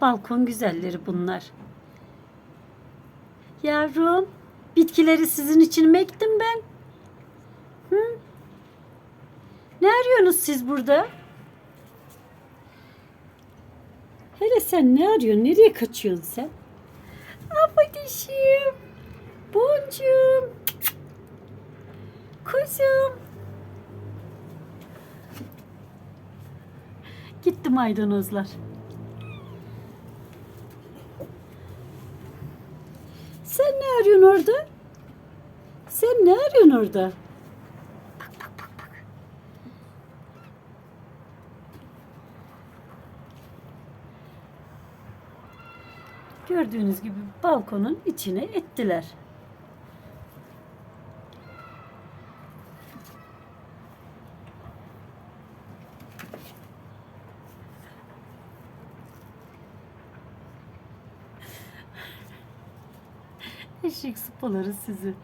Balkon güzelleri bunlar. Yavrum, bitkileri sizin için mi ektim ben? Hı? Ne arıyorsunuz siz burada? Hele sen ne arıyorsun? Nereye kaçıyorsun sen? Apadişim. Boncuğum. Kuzum. Gitti maydanozlar. Sen ne arıyorsun orada? Sen ne arıyorsun orada? Gördüğünüz gibi balkonun içine ettiler. Eşek sıpaları sizi.